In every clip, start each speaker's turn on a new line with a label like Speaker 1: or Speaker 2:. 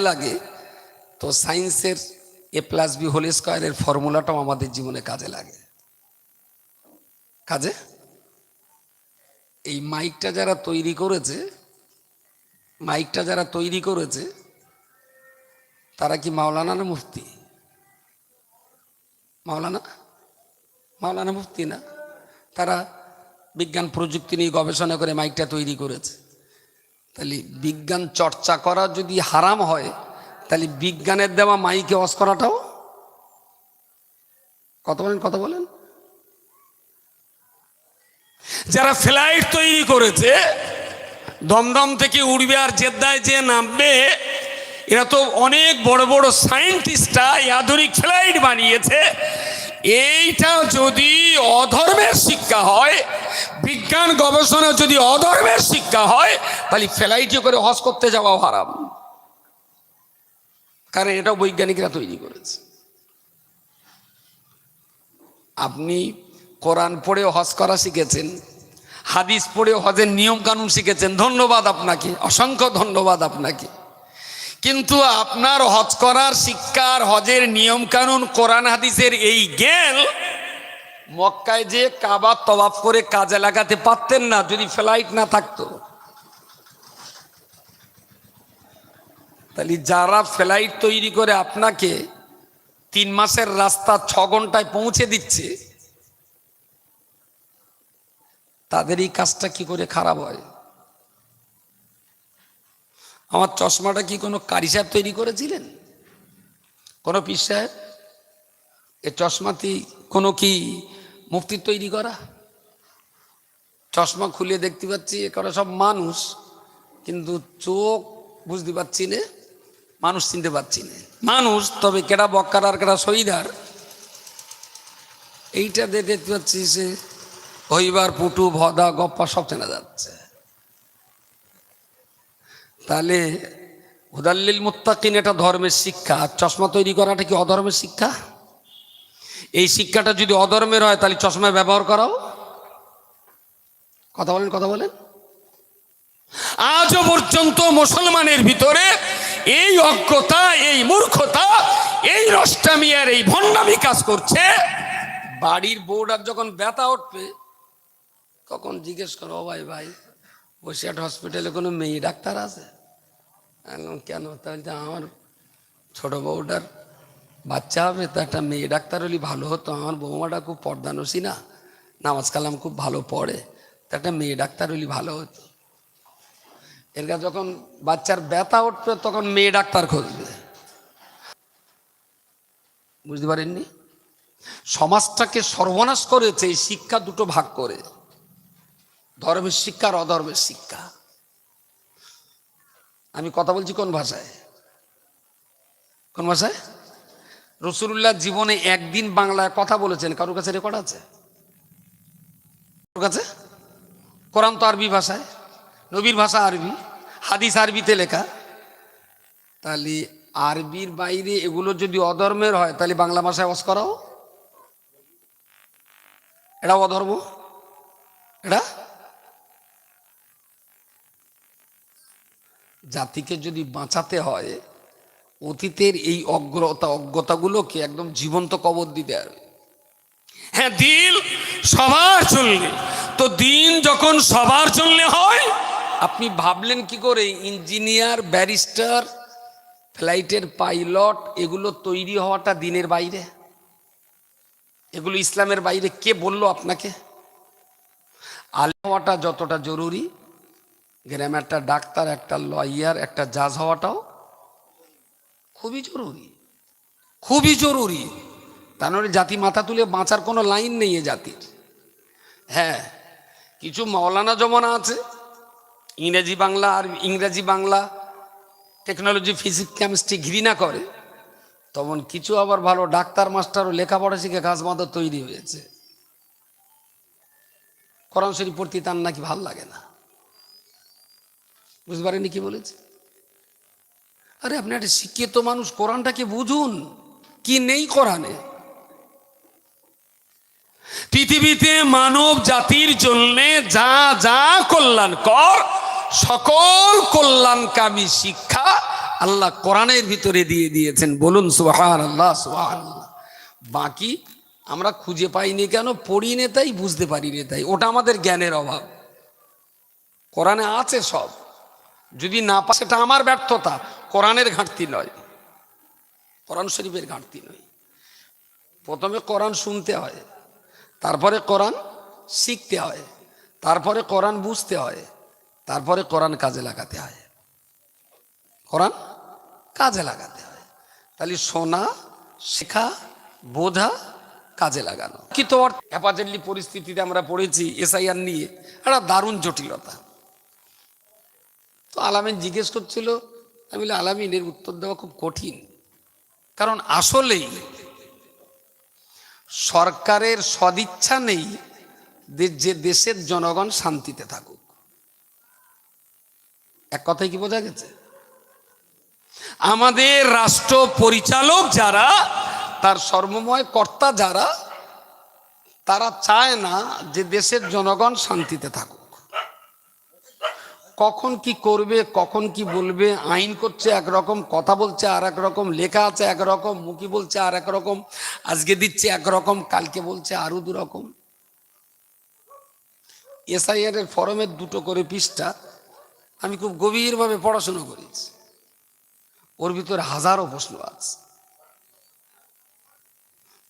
Speaker 1: লাগে, তো সায়েন্সের এ প্লাস বি হোল স্কোয়ারের ফর্মুলাটাও আমাদের জীবনে কাজে লাগে। কাজে? এই মাইকটা যারা তৈরি করেছে, মাইকটা যারা তৈরি করেছে, তারা কি মাওলানা না মুফতি? মাওলানা? মাওলানা মুফতি না? তারা বিজ্ঞান প্রযুক্তি নিয়ে গবেষণা করে মাইকটা তৈরি করেছে। তাহলে বিজ্ঞান চর্চা করা যদি হারাম হয়, তাহলে বিজ্ঞানের দেওয়া মাইকে অস করাটাও? কত বলেন কত বলেন।
Speaker 2: যারা ফ্লাইট তৈরি করেছে, দমদম থেকে উড়বে আর জেদ্দায় যে নামবে, এরা তো অনেক বড় বড় সায়েন্টিস্টরা আধুনিক ফ্লাইট বানিয়েছে। এইটা যদি অধর্মের শিক্ষা হয়, বিজ্ঞান গবেষণা যদি অধর্মের শিক্ষা হয়, তাহলে ফ্লাইটে করে হজ করতে যাওয়াও হারাম।
Speaker 1: কারণ এটাও বৈজ্ঞানিকরা তৈরি করেছে। আপনি কোরআন পড়েও হজ করা শিখেছেন, হাদিস পড়েও হজের নিয়ম কানুন শিখেছেন, ধন্যবাদ আপনাকে, অসংখ্য ধন্যবাদ আপনাকে।
Speaker 2: কিন্তু আপনার হজ করার শিক্ষার হজের নিয়ম কানুন কোরআন হাদিসের এই জ্ঞান
Speaker 1: মক্কায় যে কাবা তবাব করে কাজে লাগাতে পারতেন না, যদি ফ্লাইট না থাকতো। তাহলে যারা ফ্লাইট তৈরি করে আপনাকে তিন মাসের রাস্তা ছ ঘন্টায় পৌঁছে দিচ্ছে, তাদের এই কাজটা কি করে খারাপ হয়? আমার চশমাটা কি কোনো কারি সাহেব তৈরি করেছিলেন? কোনো পীর সাহেব? এ চশমাতি কোনো কি মুফতি তৈরি করা? চশমা খুলে দেখতে পাচ্ছি, এ করা সব মানুষ, কিন্তু চোখ বুঝতে পারছি না, মানুষ চিনতে পারছি না। মানুষ, তবে কেডা বক্কার আর কেডা শহীদার এইটা দেখতে পাচ্ছি সে হইবার পুটু, ভদা, গপ্পা সব চেনা যাচ্ছে। তাহলে হুদাল্লিল মুত্তাকিন এটা ধর্মের শিক্ষা। আর চশমা তৈরি করাটা কি অধর্মের শিক্ষা? এই শিক্ষাটা যদি অধর্মের হয়, তাহলে চশমা ব্যবহার করাও? কথা বলেন কথা বলেন।
Speaker 2: আজও পর্যন্ত মুসলমানের ভিতরে এই অজ্ঞতা, এই মূর্খতা, এই রষ্টামি আর এই ভণ্ডামি কাজ করছে।
Speaker 1: বাড়ির বউটার যখন ব্যথা উঠবে, তখন জিজ্ঞেস করো, "ও ভাই ভাই, বসিরহাট হসপিটালে কোনো মেয়ে ডাক্তার আছে? কেন তাহলে আমার ছোট বউটার বাচ্চা হবে, তো একটা মেয়ে ডাক্তার হলে ভালো হতো। আমার বৌমাটা খুব পর্দানসী না, নামাজ কালাম খুব ভালো পড়ে, তো একটা মেয়ে ডাক্তার হলে ভালো হতো। এর যখন বাচ্চার ব্যথা উঠবে, তখন মেয়ে ডাক্তার খুঁজবে। বুঝতে পারেননি? সমাজটাকে সর্বনাশ করেছে, এই শিক্ষা দুটো ভাগ করে। ধর্মের শিক্ষা আর অধর্মের শিক্ষা। আমি কথা বলছি কোন ভাষায়? কোন ভাষায়? রসুল্লাহ জীবনে একদিন বাংলায় কথা বলেছেন, কারোর কাছে রেকর্ড আছে? কারোর কাছে? কোরআন তো আরবি ভাষায়, নবীর ভাষা আরবি, হাদিস আরবিতে লেখা। তাহলে আরবির বাইরে এগুলো যদি অধর্মের হয়, তাহলে বাংলা ভাষায় অস করাও? এটা অধর্ম? এটা? জাতিকে যদি বাঁচাতে হয় অতীতের এই অগ্রতা অজ্ঞতাগুলোকে একদম জীবন্ত কবর দিতে হবে।
Speaker 2: হ্যাঁ দিল সবার চললে তো দিন যখন সবার চললে হয়
Speaker 1: আপনি ভাবলেন কি করে? ইঞ্জিনিয়ার ব্যারিস্টার ফ্লাইটের পাইলট এগুলো তৈরি হওয়াটা দিনের বাইরে? এগুলো ইসলামের বাইরে কে বলল আপনাকে? আলে হওয়াটা যতটা জরুরি গ্রামে একটা ডাক্তার, একটা লয়ার একটা জাজ হওয়াটাও খুবই জরুরি। খুবই জরুরি। তা নাহলে জাতি মাথা তুলে বাঁচার কোনো লাইন নেই এ জাতির। হ্যাঁ কিছু মাওলানা জমানা আছে, ইংরেজি বাংলা আর ইংরেজি বাংলা টেকনোলজি ফিজিক্স কেমিস্ট্রি ঘৃণা করে। তখন কিছু আবার ভালো ডাক্তার মাস্টারও লেখাপড়া শিখে ঘাস বাঁধা তৈরি হয়েছে। কোরআন শরীফ পড়তে তার নাকি ভালো লাগে না। বুঝতে পারেনি কি বলেছে? আরে আপনি একটা শিক্ষিত মানুষ কোরআনটাকে বুঝুন? কি নেই কোরআনে?
Speaker 2: পৃথিবীতে মানব জাতির জন্য যা যা কল্যাণ কর সকল কল্যাণকামী শিক্ষা
Speaker 1: আল্লাহ কোরআনের ভিতরে দিয়ে দিয়েছেন। বলুন সুহান আল্লাহ সুহান বাকি আমরা খুঁজে পাইনি কেন? পড়িনি তাই, বুঝতে পারিনি তাই। ওটা আমাদের জ্ঞানের অভাব। কোরআনে আছে সব। যদি না পা সেটা আমার ব্যর্থতা। কোরআনের ঘাটতি নয়। কোরআন শরীফের ঘাটতি নয়। প্রথমে কোরআন শুনতে হয়, তারপরে কোরআন শিখতে হয়, তারপরে কোরআন বুঝতে হয়, তারপরে কোরআন কাজে লাগাতে হয়। কোরআন কাজে লাগাতে হয়। তাহলে শোনা, শেখা, বোঝা কাজে লাগানো। কি তো অ্যাপাজেন্টলি পরিস্থিতিতে আমরা পড়েছি এসআইআর নিয়ে। একটা দারুণ জটিলতা। তো আলামিন জিজ্ঞেস করছিল, আমি বলি আলামিন এর উত্তর দেওয়া খুব কঠিন। কারণ আসলেই সরকারের সদিচ্ছা নেই যে- দেশের জনগণ শান্তিতে থাকুক। এক কথায় কি বোঝা গেছে?
Speaker 2: আমাদের রাষ্ট্র পরিচালক যারা,
Speaker 1: তার সর্বময় কর্তা যারা, তারা চায় না যে দেশের জনগণ শান্তিতে থাকুক। কখন কি করবে, কখন কি বলবে, আইন করছে একরকম, কথা বলছে আর রকম লেখা আছে একরকম, মুখি বলছে আর রকম আজকে দিচ্ছে একরকম, কালকে বলছে আরও দু রকম এসআইআর এর ফরমের দুটো করে পৃষ্ঠা আমি খুব গভীরভাবে পড়াশোনা করেছি। ওর ভিতরে হাজারো প্রশ্ন আছে।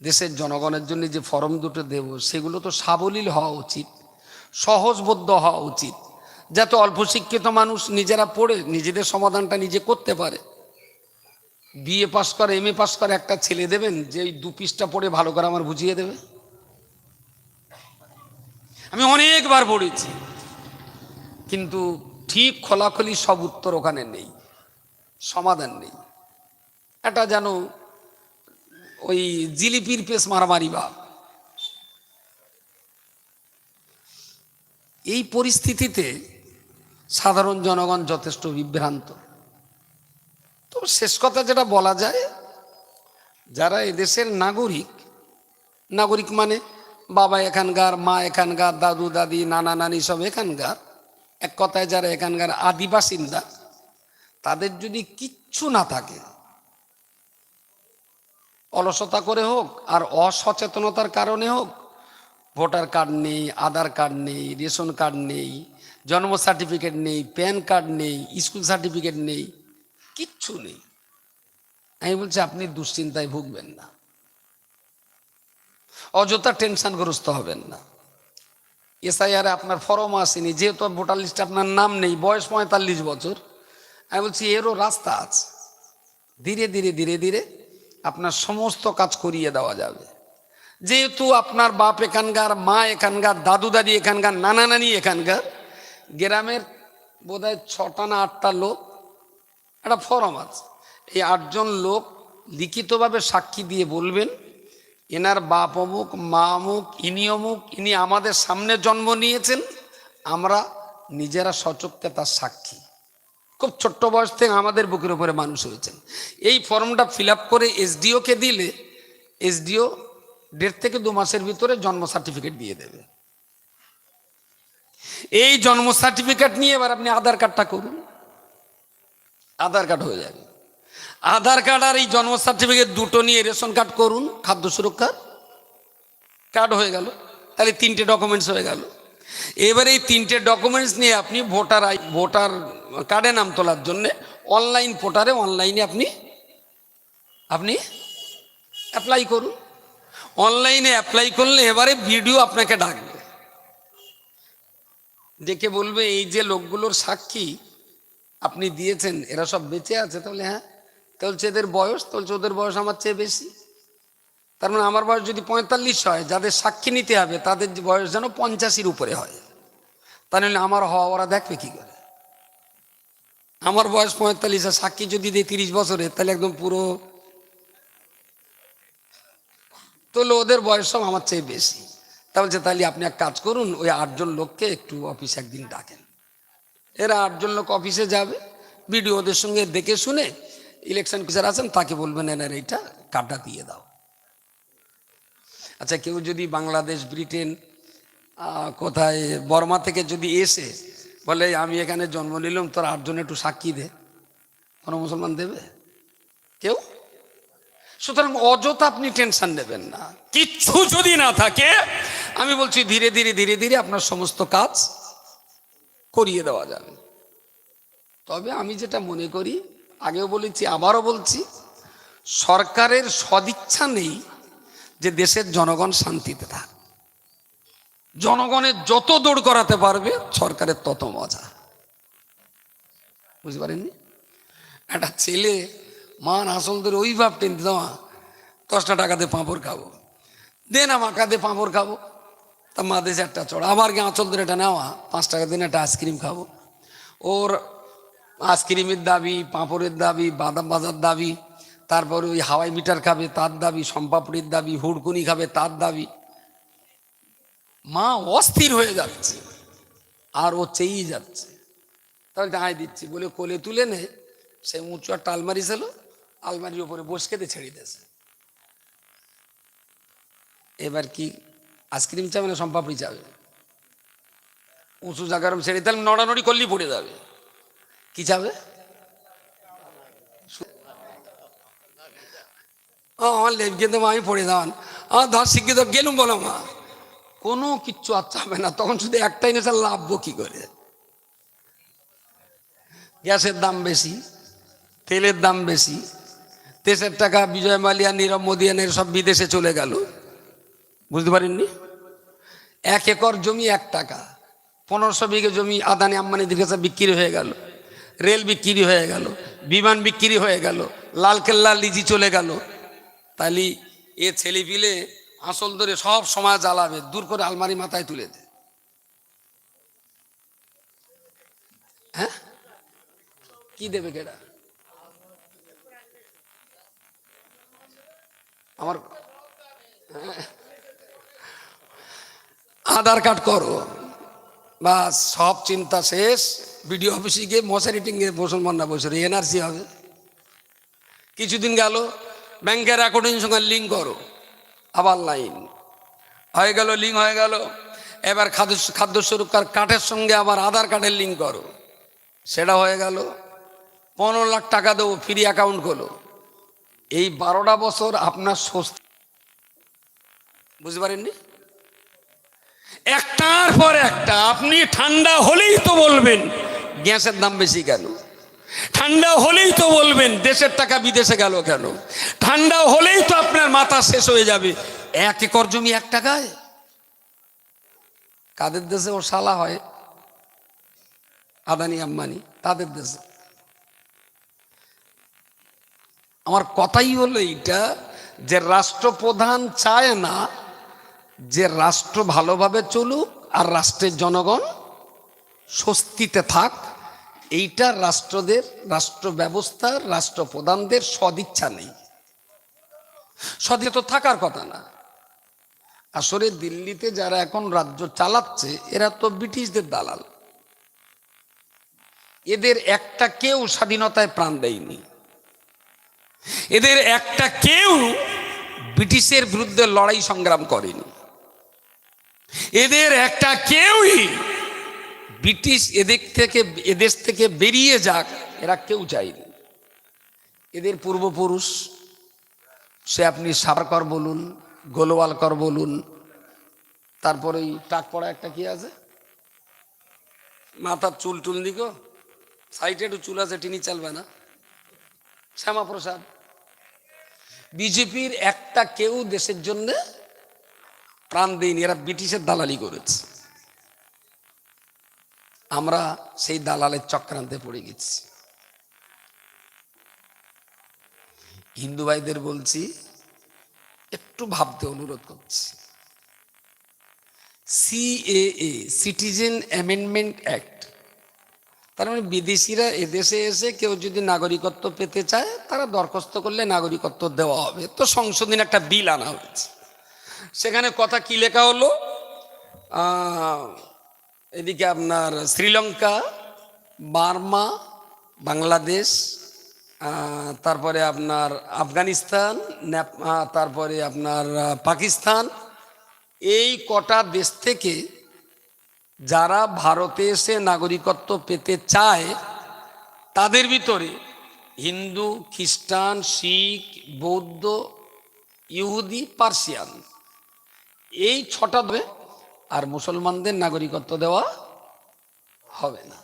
Speaker 1: দেশের জনগণের জন্য যে ফরম দুটো দেব, সেগুলো তো সাবলীল হওয়া উচিত, সহজবোধ্য হওয়া উচিত। যাতে অল্প শিক্ষিত মানুষ নিজেরা পড়ে, নিজেদের সমাধানটা নিজে করতে পারে। বিএ পাস করে এম এ পাস করে, একটা ছেলে দেবেন, যে দু পিসটা পড়ে ভালো করে আমার বুঝিয়ে দেবে। আমি অনেকবার পড়েছি, কিন্তু ঠিক খোলাখলি সব উত্তর ওখানে নেই, সমাধান নেই। এটা যেন ওই জিলিপির পেস মারামারি বা। এই পরিস্থিতিতে সাধারণ জনগণ যথেষ্ট বিভ্রান্ত। তো শেষ কথা যেটা বলা যায়, যারা এদেশের নাগরিক নাগরিক মানে বাবা এখানকার, মা এখানকার, দাদু, দাদি, নানা, নানি সব এখানকার। এক কথায় যারা এখানকার আদিবাসিন্দা তাদের যদি কিচ্ছু না থাকে, অলসতা করে হোক আর অসচেতনতার কারণে হোক, ভোটার কার্ড নেই, আধার কার্ড নেই, রেশন কার্ড নেই জন্ম সার্টিফিকেট নেই প্যান কার্ড নেই স্কুল সার্টিফিকেট নেই, কিচ্ছু নেই। আমি বলছি, আপনি দুশ্চিন্তায় ভুগবেন না। অযথা টেনশনগ্রস্ত হবেন না। এসআইআরে আপনার ফরম আসেনি, যেহেতু ভোটার লিস্টে আপনার নাম নেই, বয়স পঁয়তাল্লিশ বছর। আমি বলছি, এরও রাস্তা আছে। ধীরে ধীরে ধীরে ধীরে আপনার সমস্ত কাজ করিয়ে দেওয়া যাবে। যেহেতু আপনার বাপ এখানকার, মা এখানকার দাদু দাদি এখানকার নানা নানি এখানকার গ্রামের বোধহয় ছটা না আটটা লোক, একটা ফরম আছে। এই আটজন লোক লিখিতভাবে সাক্ষী দিয়ে বলবেন, এনার বাপ অমুক, মা অমুক, ইনি অমুক, ইনি আমাদের সামনে জন্ম নিয়েছেন, আমরা নিজেরা সচক্ষে তার সাক্ষী। খুব ছোট্ট বয়স থেকে আমাদের বুকের উপরে মানুষ হয়েছেন এই ফর্মটা ফিল করে এসডিওকে দিলে এসডিও দেড় থেকে দু মাসের ভিতরে জন্ম সার্টিফিকেট দিয়ে দেবে। এই জন্ম সার্টিফিকেট নিয়ে এবার আপনি আধার কার্ডটা করুন। আধার কার্ড হয়ে যাবে। আধার কার্ড আর এই জন্ম সার্টিফিকেট দুটো নিয়ে রেশন কার্ড করুন, খাদ্য সুরক্ষার কার্ড হয়ে গেল। তাহলে তিনটে ডকুমেন্টস হয়ে গেল। এবার এই তিনটে ডকুমেন্টস নিয়ে আপনি ভোটার আই ভোটার কার্ডে নাম তোলার জন্যে অনলাইন পোর্টারে অনলাইনে আপনি আপনি অ্যাপ্লাই করুন। অনলাইনে অ্যাপ্লাই করলে এবারে ভিডিও আপনাকে ডাকবে। ডেকে বলবে, এই যে লোকগুলোর সাক্ষী আপনি দিয়েছেন, এরা সব বেঁচে আছে। তাহলে হ্যাঁ তাহলে এদের বয়স, তাহলে ওদের বয়স আমার চেয়ে বেশি। তার মানে আমার বয়স যদি পঁয়তাল্লিশ হয়, যাদের সাক্ষী নিতে হবে, তাদের বয়স যেন পঞ্চাশির উপরে হয়। তাহলে আমার হওয়া, ওরা দেখবে কি করে? আমার বয়স পঁয়তাল্লিশ, আর সাক্ষী যদি দেয় তিরিশ বছরের, তাহলে একদম পুরো তাহলে ওদের বয়স সব আমার চেয়ে বেশি। তা বলছে তাহলে আপনি এক কাজ করুন, ওই আটজন লোককে একটু অফিসে একদিন ডাকেন। এরা আটজন লোক অফিসে যাবে, বিডিওদের সঙ্গে দেখে শুনে ইলেকশন অফিসার আছেন, তাকে বলবেন, এনার এইটা কার্ডটা দিয়ে দাও। আচ্ছা কেউ যদি বাংলাদেশ, ব্রিটেন কোথায়, বর্মা থেকে যদি এসে বলে, আমি এখানে জন্ম নিলাম, তোর আটজন একটু সাক্ষী দে। কোনো মুসলমান দেবে? কেউ? সুতরাং অযথা আপনি টেনশন নেবেন না।
Speaker 2: কিচ্ছু যদি না থাকে
Speaker 1: আমি বলছি ধীরে ধীরে ধীরে ধীরে আপনার সমস্ত কাজ করিয়ে দেওয়া যাবে। তবে আমি যেটা মনে করি আগেও বলেছি আবারও বলছি সরকারের সদিচ্ছা নেই যে দেশের জনগণ শান্তিতে থাক। জনগণের যত দৌড় করাতে পারবে সরকারের তত মজা। বুঝতে পারেননি? একটা ছেলে মান আসল ধরে ওই ভাব টেনতে দেওয়া দশটা টাকাতে পাঁপড় খাব। দে না মাকাতে পাঁপড় খাব। তা মা দেশে একটা চড়া, আবার গিয়ে আঁচল ধরে এটা নেওয়া? পাঁচ টাকা দিন একটা আইসক্রিম খাব। ওর আইসক্রিমের দাবি, পাঁপড়ের দাবি, বাদাম বাজার দাবি, তারপরে ওই হাওয়াই মিটার খাবে, তার দাবি সম্পাপড়ির দাবি, হুড়কুনি খাবে, তার দাবি। মা অস্থির হয়ে যাচ্ছে, আর ও চেয়েই যাচ্ছে। তাহলে দাঁড়াই দিচ্ছি, বলে কোলে তুলে নে, সে উঁচু একটা আলমারি ছিল আলমারির উপরে বসকেতে ছেড়ে দিয়েছে। এবার কি আইসক্রিম চাবে না সম্পাপড়ি চাবে? উঁচু জায়গার ছেড়ে তাহলে নড়ানড়ি করলেই পড়ে যাবে। কি চাবে? আমার আমি পড়ে যান। আমার ধর শিক্ষিত গেলুম বলো মা। কোনো কিচ্ছু আর চাবে না, তখন শুধু একটাই নেশা, লাভবো কি করে? গ্যাসের দাম বেশি, তেলের দাম বেশি দেশের টাকা বিজয় মালিয়া, নীরব মোদিয়ানের সব বিদেশে চলে গেল। বুঝতে পারেননি? এক একর জমি এক টাকা। পনেরোশো বিঘে জমি আদানি আম্বানিদের কাছে বিক্রি হয়ে গেল। রেল বিক্রি হয়ে গেল। বিমান বিক্রি হয়ে গেল। লালকেল্লা লিজি চলে গেল। তাহলে এ ছেলে পিলে আসল ধরে সব সময় জ্বালাবে, দূর করে আলমারি মাথায় তুলে দে। হ্যাঁ? কি দেবে কেডা? আমার আধার কার্ড করো। বা সব চিন্তা শেষ। বিডিও অফিসে গিয়ে মশারি টিঙ্গে মুসলমানরা বসে এনআরসি হবে। কিছুদিন গেল, ব্যাংকের অ্যাকাউন্টের সঙ্গে লিঙ্ক করো। আবার লাইন। হয়ে গেল, লিঙ্ক হয়ে গেল। এবার খাদ্য খাদ্য সুরক্ষার কার্ডের সঙ্গে আবার আধার কার্ডের লিঙ্ক করো। সেটা হয়ে গেল, পনেরো লাখ টাকা দেবো ফ্রি অ্যাকাউন্ট করো এই বারোটা বছর আপনার স্বস্তি বুঝতে পারেননি?
Speaker 2: একটার পর একটা, আপনি ঠান্ডা হলেই তো বলবেন,
Speaker 1: গ্যাসের দাম বেশি কেন?
Speaker 2: ঠান্ডা হলেই তো বলবেন, দেশের টাকা বিদেশে গেল কেন? ঠান্ডা হলেই তো আপনার মাথা শেষ হয়ে যাবে।
Speaker 1: এক একর জমি এক টাকায়? কাদের দেশে ও শালা হয়? আদানি আম্বানি, তাদের দেশে। আমার কথাই হলো এইটা, যে রাষ্ট্রপ্রধান চায় না যে রাষ্ট্র ভালোভাবে চলুক আর রাষ্ট্রের জনগণ স্বস্তিতে থাক, এইটা রাষ্ট্রদের রাষ্ট্র ব্যবস্থার রাষ্ট্রপ্রধানদের সদিচ্ছা নেই। সদিচ্ছা তো থাকার কথা না। আসলে দিল্লিতে যারা এখন রাজ্য চালাচ্ছে, এরা তো ব্রিটিশদের দালাল। এদের একটা কেউ স্বাধীনতায় প্রাণ দেয়নি। এদের একটা কেউ ব্রিটিশের বিরুদ্ধে লড়াই সংগ্রাম করেনি। এদের একটা কেউই ব্রিটিশ এদের থেকে, এদেশ থেকে বেরিয়ে যাক, এরা কেউ চায়নি। এদের পূর্বপুরুষ, সে আপনি সারকর বলুন, গোলওয়ালকর বলুন, তারপরে ওই টাক পড়া একটা কি আছে? মাথার চুল টুল দিকো, সাইডে একটু চুল আছে টিনি চালবে না শ্যামাপ্রসাদ। বিজেপির একটা কেউ দেশের জন্য প্রাণ দেয়নি, এরা ব্রিটিশের দালালি করেছে। আমরা সেই দালালের চক্রান্তে পড়ে গেছি। হিন্দু ভাইদের বলছি, একটু ভাবতে অনুরোধ করছি। সিএএ, সিটিজেন অ্যামেন্ডমেন্ট অ্যাক্ট তার মানে বিদেশিরা এদেশে এসে কেউ যদি নাগরিকত্ব পেতে চায়, তারা দরখাস্ত করলে নাগরিকত্ব দেওয়া হবে। তো সংশোধন একটা বিল আনা হয়েছে। সেখানে কথা কি লেখা হলো? এদিকে আপনার শ্রীলঙ্কা, বার্মা, বাংলাদেশ তারপরে আপনার আফগানিস্তান তারপরে আপনার পাকিস্তান। এই কটা দেশ থেকে যারা ভারতে এসে নাগরিকত্ব পেতে চায়, তাদের ভিতরে হিন্দু, খ্রিস্টান, শিখ, বৌদ্ধ, ইহুদি, পার্সিয়ান, এই ছটা দেবে আর মুসলমানদের নাগরিকত্ব দেওয়া হবে না।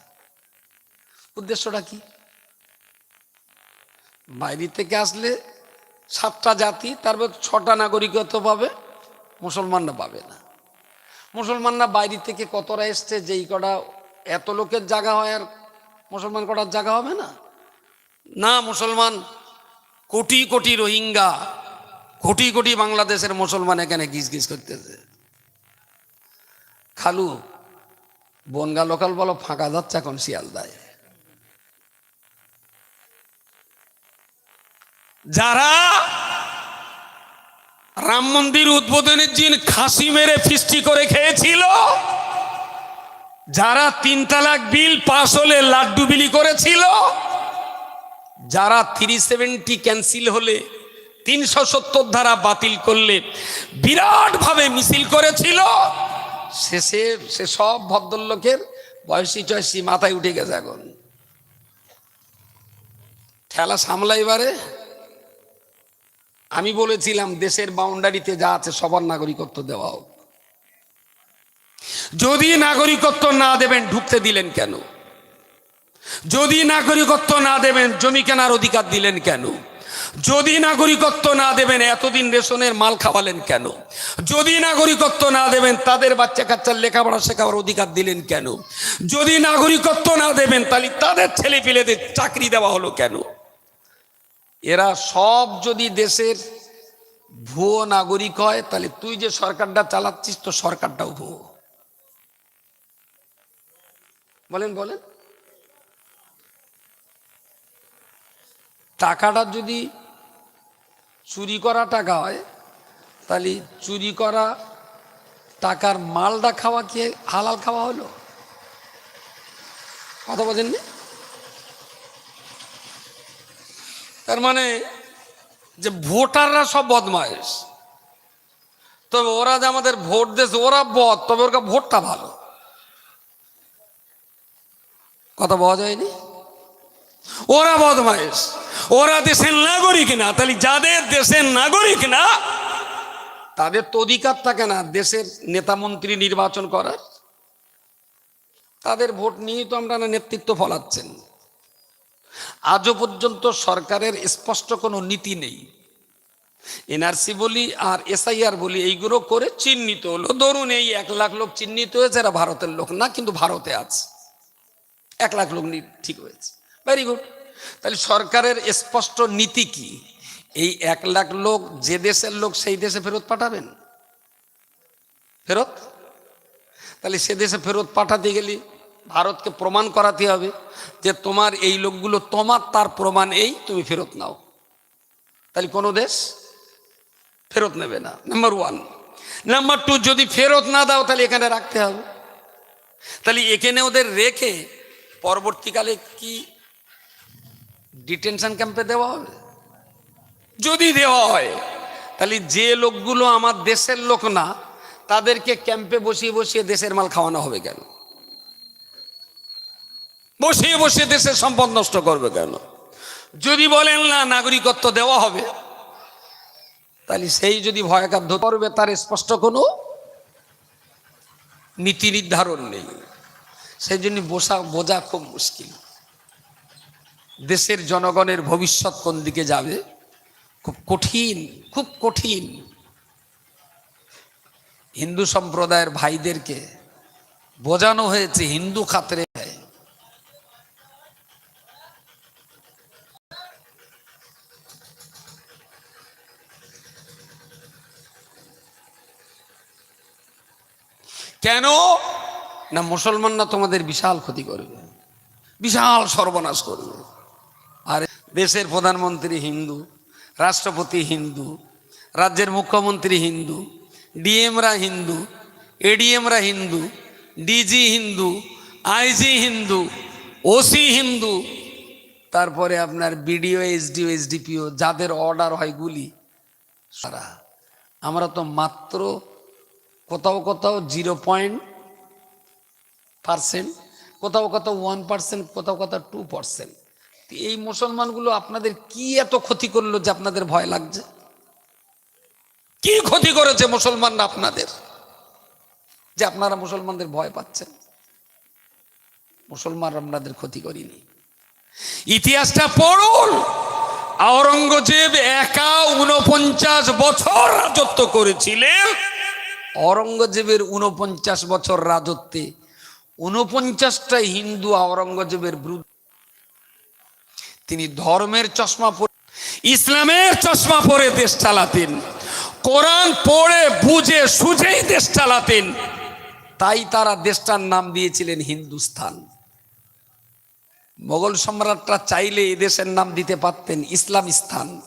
Speaker 1: উদ্দেশ্যটা কি? বাইরে থেকে আসলে সাতটা জাতি তারপর ছটা নাগরিকত্ব পাবে, মুসলমানরা পাবে না। মুসলমানরা বাইরে থেকে কতটা এসছে, যেই কটা এত লোকের জায়গা হয় আর মুসলমান কটার জায়গা হবে না? না, মুসলমান কোটি কোটি রোহিঙ্গা, কোটি কোটি বাংলাদেশের মুসলমান এখানে গিজ গিজ করতেছে। খালু, বনগা লোকাল বলো, ফাঁকা যাচ্ছে এখন শিয়ালদায়।
Speaker 2: যারা রাম মন্দির উদ্বোধনের দিন খাসি মেরে ফিস্টি করে খেয়েছিল। যারা তিন তালাক বিল পাশ হলে লাড্ডু বিলি করেছিল,
Speaker 1: যারা থ্রি সেভেন্টি ক্যান্সেল হলে
Speaker 2: তিনশো সত্তর ধারা বাতিল করলে বিরাটভাবে মিছিল করেছিল,
Speaker 1: শেষে সে সব ভদ্রলোকের বয়সী টয়সী মাথায় উঠে গেছে এখন। ঠেলা সামলাইবারে আমি বলেছিলাম, দেশের বাউন্ডারিতে যা আছে সবার নাগরিকত্ব দেওয়া হোক।
Speaker 2: যদি নাগরিকত্ব না দেবেন, ঢুকতে দিলেন কেন? যদি নাগরিকত্ব না দেবেন, জমি কেনার অধিকার দিলেন কেন? যদি নাগরিকত্ব না দেবেন, এতদিন রেশনের মাল খাওয়ালেন কেন? যদি নাগরিকত্ব না দেবেন, তাদের বাচ্চা কাচ্চার লেখাপড়া শেখাবার অধিকার দিলেন কেন? যদি নাগরিকত্ব না দেবেন, তাহলে তাদের ছেলে চাকরি দেওয়া হলো কেন?
Speaker 1: এরা সব যদি দেশের ভুয়ো নাগরিক হয়, তাহলে তুই যে সরকারটা চালাচ্ছিস তো সরকারটাও ভুয়ো। বলেন বলেন। টাকাটা যদি চুরি করা টাকা হয়, তাহলে চুরি করা টাকার মালটা খাওয়া কি হালাল খাওয়া হলো? কথা বোঝেননি তার মানে যে ভোটাররা সব বদমাইশ তবে ওরা যে আমাদের ভোট দিয়েছে, ওরা বদ, তবে ওর ভোটটা ভালো। কথা বলা যায়নি?
Speaker 2: ওরা বদমাইশ ওরা দেশের নাগরিক না, তাহলে যাদের দেশের নাগরিক না,
Speaker 1: তাদের তো অধিকার থাকে না দেশের নেতা মন্ত্রী নির্বাচন করার। তাদের ভোট নিয়েই তো আমরা নেতৃত্ব ফলাচ্ছেন। আজও পর্যন্ত সরকারের স্পষ্ট কোনো নীতি নেই। এনআরসি বলি আর এসআইআর বলি এইগুলো করে চিহ্নিত হলো। ধরুন এই এক লাখ লোক চিহ্নিত হয়েছে, এরা ভারতের লোক না, কিন্তু ভারতে আছে। এক লাখ লোক ঠিক হয়েছে। ভেরি গুড তাহলে সরকারের স্পষ্ট নীতি কি? এই এক লাখ লোক যে দেশের লোক সেই দেশে ফেরত পাঠাবেন? ফেরত? তাহলে সে দেশে ফেরত পাঠাতে গেলে ভারতকে প্রমাণ করাতে হবে যে তোমার এই লোকগুলো তোমার, তার প্রমাণ এই, তুমি ফেরত নাও। তাহলে কোনো দেশ ফেরত নেবে না। নাম্বার ওয়ান নাম্বার টু যদি ফেরত না দাও, তাহলে এখানে রাখতে হবে। তাহলে এখানে ওদের রেখে পরবর্তীকালে কি ডিটেনশন ক্যাম্পে দেওয়া হবে? যদি দেওয়া হয়, তাহলে যে লোকগুলো আমার দেশের লোক না, তাদেরকে ক্যাম্পে বসিয়ে বসিয়ে দেশের মাল খাওয়ানো হবে কেন?
Speaker 2: বসিয়ে বসিয়ে দেশের সম্পদ নষ্ট করবে কেন?
Speaker 1: যদি বলেন না, নাগরিকত্ব দেওয়া হবে। তাহলে সেই যদি ভয়কার ধরতে পারবে তার স্পষ্ট কোনো নীতি নির্ধারণ নেই। সেই জন্য বসা, বোঝা খুব মুশকিল। দেশের জনগণের ভবিষ্যৎ কোন দিকে যাবে? খুব কঠিন খুব কঠিন। হিন্দু সম্প্রদায়ের ভাইদেরকে বোঝানো হয়েছে, হিন্দু খাতরে কেন? না, মুসলমানরা তোমাদের বিশাল ক্ষতি করবে। বিশাল সর্বনাশ করবে। আর দেশের প্রধানমন্ত্রী হিন্দু, রাষ্ট্রপতি হিন্দু, রাজ্যের মুখ্যমন্ত্রী হিন্দু, ডিএমরা Hindu, এডিএমরা Hindu, DG Hindu, IG Hindu, OC Hindu, তারপরে আপনার বিডিও, এসডিও, এসডিপিও, যাদের অর্ডার হয় গুলি, সারা। আমরা তো মাত্র কোথাও কোথাও জিরো পয়েন্ট পার্সেন্ট, কোথাও কোথাও ওয়ান পার্সেন্ট, কোথাও কোথাও টু পার্সেন্ট। এই মুসলমানগুলো আপনাদের কি এত ক্ষতি করল যে আপনাদের ভয় লাগছে? কি ক্ষতি করেছে মুসলমানরা আপনাদের যে আপনারা মুসলমানদের ভয় পাচ্ছেন? মুসলমান আপনাদের ক্ষতি করিনি।
Speaker 2: ইতিহাসটা পড়ুন। আওরঙ্গজেব একা উনপঞ্চাশ বছর রাজত্ব করেছিলেন।
Speaker 1: অরঙ্গজেবের উনপঞ্চাশ বছর রাজত্বে। উনপঞ্চাশটা হিন্দু আওরঙ্গজেবের বিরুদ্ধে তিনি ধর্মের চশমা পরে
Speaker 2: ইসলামের চশমা পরে দেশ চালাতেন। কোরআন পড়ে, বুঝে, সুঝেই দেশ চালাতেন।
Speaker 1: তাই তারা দেশটার নাম দিয়েছিলেন হিন্দুস্তান মোগল সম্রাটরা চাইলে দেশের নাম দিতে পারতেন ইসলামিস্তান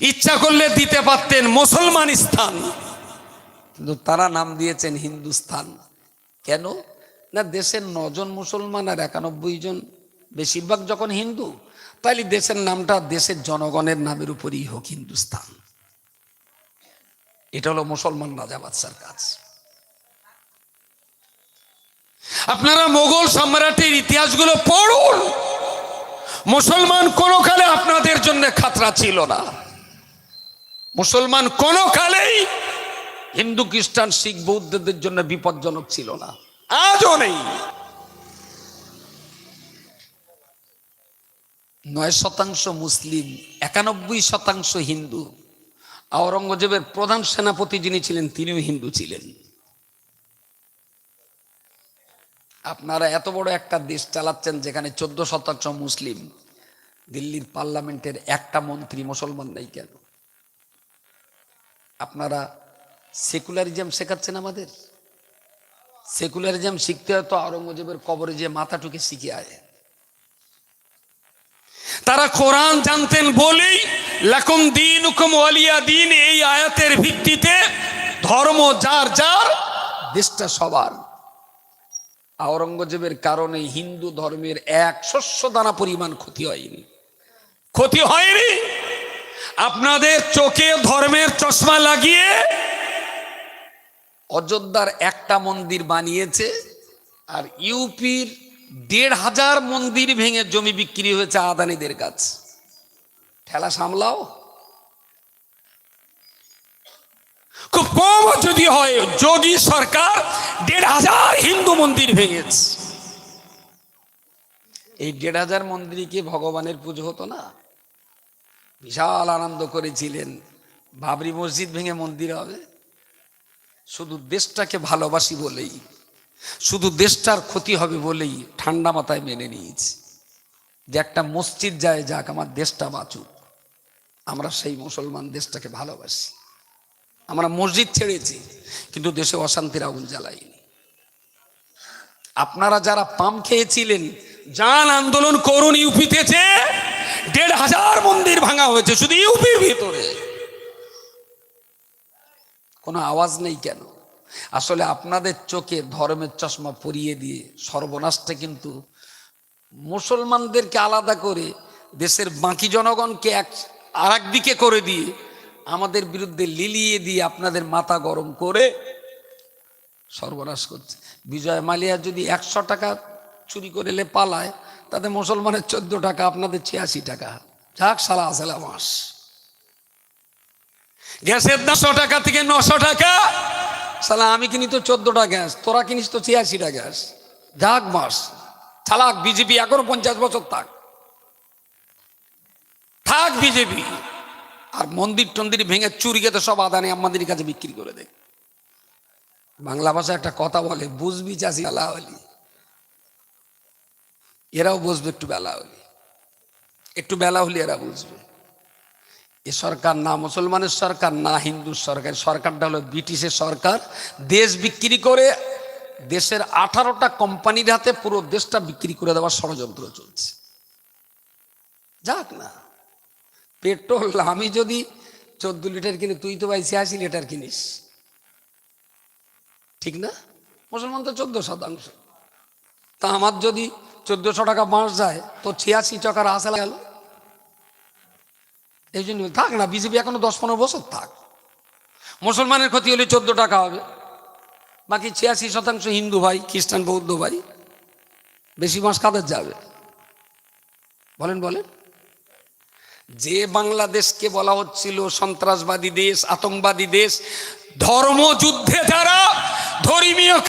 Speaker 2: ইচ্ছা করলে দিতে পারতেন মুসলমান স্থান।
Speaker 1: কিন্তু তারা নাম দিয়েছেন হিন্দুস্তান কেন? না দেশের নজন মুসলমান আর একানব্বই জন বেশিরভাগ যখন হিন্দু, তাইলে দেশের নামটা দেশের জনগণের নামের উপরই হোক হিন্দুস্তান এটা হলো মুসলমান রাজা বাদশার কাজ।
Speaker 2: আপনারা মোগল সম্রাটের ইতিহাসগুলো পড়ুন। মুসলমান কোনো কালে আপনাদের জন্য খাতরা ছিল না। মুসলমান কোনো কালেই
Speaker 1: হিন্দু খ্রিস্টান শিখ বৌদ্ধদের জন্য বিপজ্জনক ছিল না।
Speaker 2: আজও নেই।
Speaker 1: নয় শতাংশ মুসলিম একানব্বই শতাংশ হিন্দু। আওরঙ্গজেবের প্রধান সেনাপতি যিনি ছিলেন তিনিও হিন্দু ছিলেন। আপনারা এত বড় একটা দেশ চালাচ্ছেন যেখানে চোদ্দ শতাংশ মুসলিম দিল্লির পার্লামেন্টের একটা মন্ত্রী মুসলমান নেই কেন? আপনারা সেকুলারিজম শেখাচ্ছেন আমাদের? সেকুলারিজম শিখতে হয় তো আওরঙ্গজেবের কবরে যে মাথা টুকে শিখে আয়।
Speaker 2: তারা কোরআন জানতেন বলেই লাকুম দিন হুকুম ওয়ালিয়া দিন এই আয়াতের ভিত্তিতে ধর্ম যার যার
Speaker 1: দেশটা সবার। আওরঙ্গজেবের কারণে হিন্দু ধর্মের এক শস্য দানা পরিমাণ ক্ষতি হয়নি।
Speaker 2: ক্ষতি হয়নি। আপনাদের চোখে ধর্মের চশমা লাগিয়ে
Speaker 1: অযোধ্যার একটা মন্দির বানিয়েছে আর ইউপির দেড় হাজার মন্দির ভেঙে জমি বিক্রি হয়েছে আদানিদের কাছ। ঠেলা সামলাও।
Speaker 2: খুব কম যদি হয়, যোগী সরকার দেড় হাজার হিন্দু মন্দির ভেঙেছে।
Speaker 1: এই দেড় হাজার মন্দিরে কি ভগবানের পুজো হতো না? বিশাল আনন্দ করেছিলেন। বাবরি মসজিদ ভেঙে মন্দির হবে। শুধু দেশটাকে ভালোবাসি বলেই, শুধু দেশটার ক্ষতি হবে বলেই ঠান্ডা মাথায় মেনে নিয়েছি। যে একটা মসজিদ যায় যাক, আমার দেশটা বাঁচুক। আমরা সেই মুসলমান দেশটাকে ভালোবাসি। আমরা মসজিদ ছেড়েছি, কিন্তু দেশে অশান্তির আগুন জ্বালাইনি। আপনারা যারা পাম খেয়েছিলেন
Speaker 2: যান আন্দোলন করুন ইউপিতেছে দেড় হাজার মন্দির ভাঙা হয়েছে শুধু ইউপির ভিতরে।
Speaker 1: কোনো আওয়াজ নেই কেন? আসলে আপনাদের চোখে ধর্মের চশমা পরিয়ে দিয়ে সর্বনাশটা কিন্তু মুসলমানদেরকে আলাদা করে দেশের বাকি জনগণকে এক আর দিকে করে দিয়ে আমাদের বিরুদ্ধে লিলিয়ে দিয়ে আপনাদের মাথা গরম করে সর্বনাশ করছে। বিজয় মালিয়া যদি একশো টাকা চুরি করে এলে পালায়, তাতে মুসলমানের চোদ্দ টাকা, আপনাদের ছিয়াশি টাকা। যাক সালা, আসেলা মাস।
Speaker 2: গ্যাসের নশো টাকা থেকে নশো টাকা।
Speaker 1: সালা আমি কিনি তো চোদ্দটা গ্যাস, তোরা কিনিস তো ছিয়াশিটা গ্যাস। যাক মাস চালাক বিজেপি এখনও পঞ্চাশ বছর থাক। থাক বিজেপি। আর মন্দির টন্দির ভেঙে চুরি গেতে সব আদানি আমাদের কাছে বিক্রি করে দেয় বাংলা ভাষায় একটা কথা বলে, বুঝবি চাষি বেলা হলি। এরাও বুঝবে একটু বেলা হলি। একটু বেলা হলি এরা বুঝবে। এ সরকার না মুসলমানের সরকার, না হিন্দুর সরকার। সরকারটা হলো ব্রিটিশের সরকার। দেশ বিক্রি করে দেশের আঠারোটা কোম্পানির হাতে পুরো দেশটা বিক্রি করে দেওয়ার ষড়যন্ত্র চলছে। যাক না। পেট্রোল, আমি যদি চোদ্দ লিটার কিনি, তুই তো ভাই ছিয়াশি লিটার কিনিস। ঠিক না? মুসলমান তো চোদ্দ শতাংশ। তা আমার যদি চোদ্দশো টাকা বাঁশ যায়, তো ছিয়াশি টাকার আশা গেল। এই জন্য থাক না, বিজেপি এখনও দশ পনেরো বছর থাক। মুসলমানের ক্ষতি হলে চোদ্দ টাকা হবে। বাকি ছিয়াশি শতাংশ হিন্দু ভাই, খ্রিস্টান, বৌদ্ধ ভাই। বেশি মাস কাদের যাবে? বলেন বলেন। যে বাংলাদেশকে বলা হচ্ছিল সন্ত্রাসবাদী দেশ, আতঙ্কবাদী দেশ,
Speaker 2: ধর্মযুদ্ধে